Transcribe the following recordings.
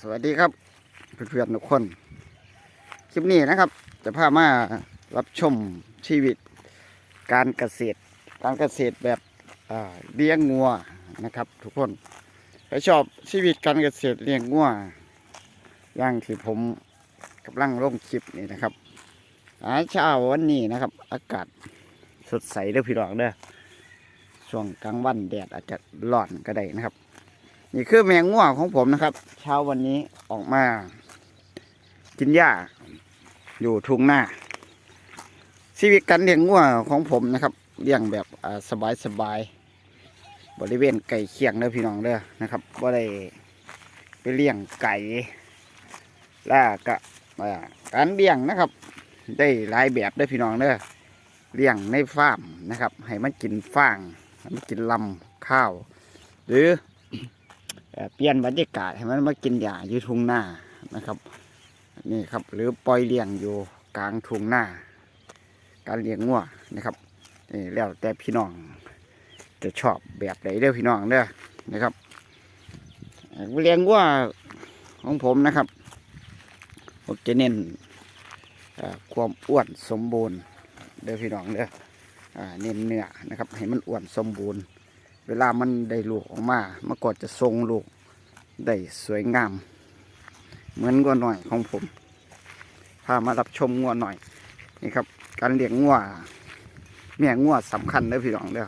สวัสดีครับเพื่อนๆทุกคน คลิปนี้นะครับ จะพามารับชมชีวิตการเกษตร การเกษตรแบบเลี้ยงงัวนะครับ ทุกคนใครชอบชีวิตการเกษตรเลี้ยงงัวอย่างที่ผมกำลังลงคลิปนี่นะครับอาเช้าวันนี้นะครับ อากาศสดใสเด้อพี่น้องเด้อช่วงกลางวันแดดอาจจะร้อนก็ได้นะครับ นี่คือแมงง่วงของผมนะครับ เช้าวันนี้ออกมา กินหญ้า อยู่ทุ่งหน้า ชีวิตการเลี้ยงง่วงของผมนะครับเลี้ยงแบบสบายสบายๆบริเวณไก่เคียงเด้อพี่น้องเด้อนะครับบ่ได้ไปเลี้ยงไก่แล้วก็อ่าการเลี้ยงนะครับ ได้หลายแบบเด้อพี่น้องเด้อเลี้ยงในฟาร์มนะครับ ให้มันกินฟางให้มันกินลำข้าว หรือ เปลี่ยนบรรยากาศให้มันมากินหญ้าอยู่ทุ่งนานะครับ นี่ครับ หรือปล่อยเลี้ยงอยู่กลางทุ่งนาการเลี้ยงงัวนะครับนี่แล้วแต่พี่น้อง จะชอบแบบไหนเด้อพี่น้องเด้อนะครับเลี้ยงงัวของผมนะครับผมจะเน้นความอ้วนสมบูรณ์เด้อพี่น้องเด้อเน้นเนื้อนะครับ ให้มันอ้วนสมบูรณ์ เวลามันได้ลูกออกมามันก็จะทรงลูกได้สวยงาม เหมือนงัวหน่อยของผมพามารับชมงัวหน่อยนี่ครับ การเลี้ยงงัวแม่งัวสำคัญเลยพี่น้องเด้อ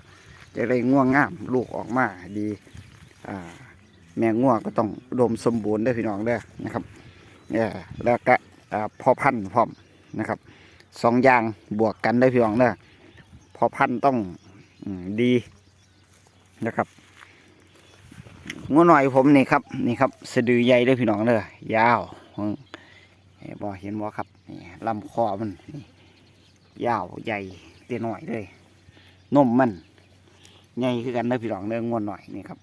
จะได้งัวงามลูกออกมาดีแม่งัวก็ต้องอุดมสมบูรณ์เด้พี่น้องเด้อนะครับเนี่ยแล้วก็พอพันธุ์พร้อมนะครับสองอย่างบวกกันได้พี่น้องเด้อพอพันธุ์ต้องอดี นะครับงัวหน่อยผมนี่ครับนี่ครับสะดือใหญ่เลยพี่น้องเลยยาวเห็นบ่เห็นบ่ครับนี่ลำคอมันนี่ยาวใหญ่เตี้ยหน่อยเลยนมมันใหญ่คือกันเลยพี่น้องเลยงัวหน่อยนี่ครับ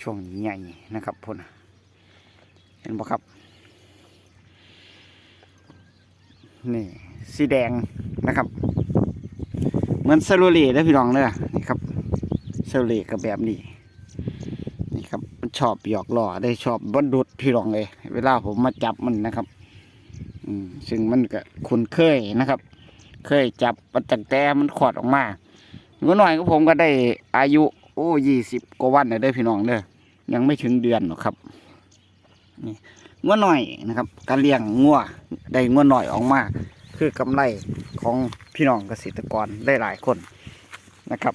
ช่วงใหญ่นะครับพ่นเห็นบ่ครับนี่สีแดงนะครับ เหมือนซาโรเล่เลยพี่น้องเลยนี่ครับ ซลเลกับแบบนี้ นี่ครับ มันชอบหยอกล้อได้ชอบบดุดพี่รองเลย เวลาผมมาจับมันนะครับ อืมซึ่งมันก็คุ้นเคยนะครับ เคยจับมันตั้งแต่มันขอดออกมาเมื่อหน่อยก็ผมก็ได้อายุ โอ้ยี่สิบกว่าวันเลยเด้พี่น้องเด้อยังไม่ถึงเดือนหรอกครับ นี่งัวหน่อยนะครับ การเลี้ยงงัวได้งัวหน่อยออกมา คือกำไรของพี่น้องเกษตรกรได้หลายคนนะครับ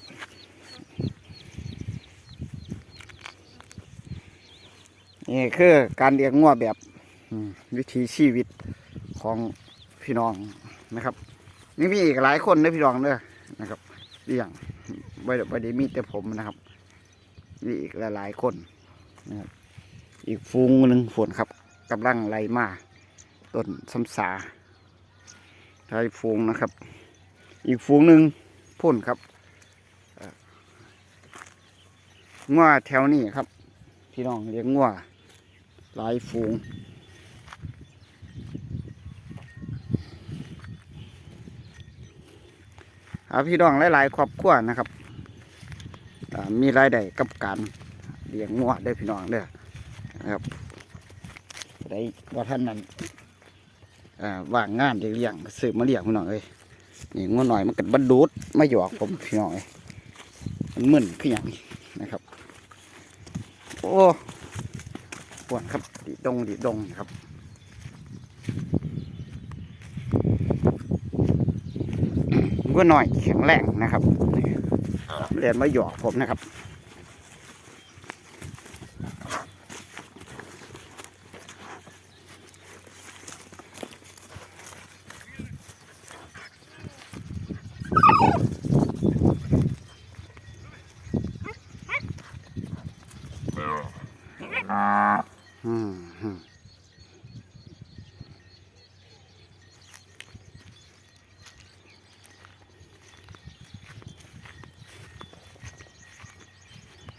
นี่คือการเลี้ยงงัวแบบวิถีชีวิตของพี่น้องนะครับนี่มีอีกหลายคนนะพี่น้องเด้อนะครับเลี้ยงไม่ได้ม่ได้มีแต่ผมนะครับมีอีกหลายๆคนนะครับอีกฟูงหนึ่งฝนครับกำลังไล่มาต้นซ้ำสาไล่ฟูงนะครับ อีกฟูงหนึ่งพ่นครับเอ่องัวแถวนี้ครับ พี่น้องเลี้ยงงัว หลายฝูงหาพี่น้องหลายๆครอบครัวนะครับ มีรายได้กับการเลี้ยงงัวได้อพี่น้องเด้อนะครับได้ว่าท่านนั้นว่างงานเลี้ยงซื้อมาเลี้ยงพี่น้องเอ้ยนี่งัวหน่อยมันกัดบันดูดไมาหยอกผมพี่น้องเอ้ยมันมึนขึ้นอย่างนี้นะครับ โอ้ ปวดครับดิดงดิดงครับก็หน่อยแข็งแรงนะครับเรียนมาหยอกผมนะครับอืม อืม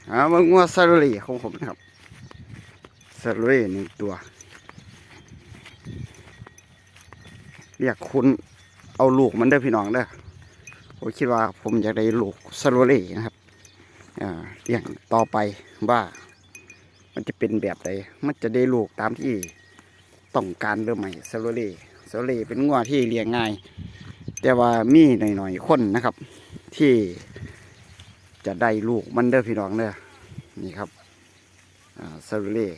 เอามางัวซาลูรีของผมนะครับซาลูรีหนึ่งตัว เรียกคุณเอาลูกมันได้พี่น้องเด้อผมคิดว่าผมอยากได้ลูกซาลูรีนะครับอ่าเลี้ยงต่อไปว่า มันจะเป็นแบบใดมันจะได้ลูกตามที่ต้องการหรือไม่ซาโลเล่ซาโลเล่เป็นงัวที่เลี้ยงง่าย แต่ว่ามีหน่อยๆคนนะครับ ที่จะได้ลูกมันเด้อพี่น้องเด้อนี่ครับซาโลเล่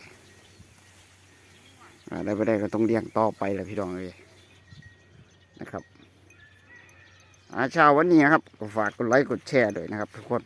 อ่าได้ไปได้ก็ต้องเลี้ยงต่อไปแหละพี่น้องเลยนะครับอาชาวันนี้ครับก็ฝากกดไลค์กดแชร์ด้วยนะครับทุกคน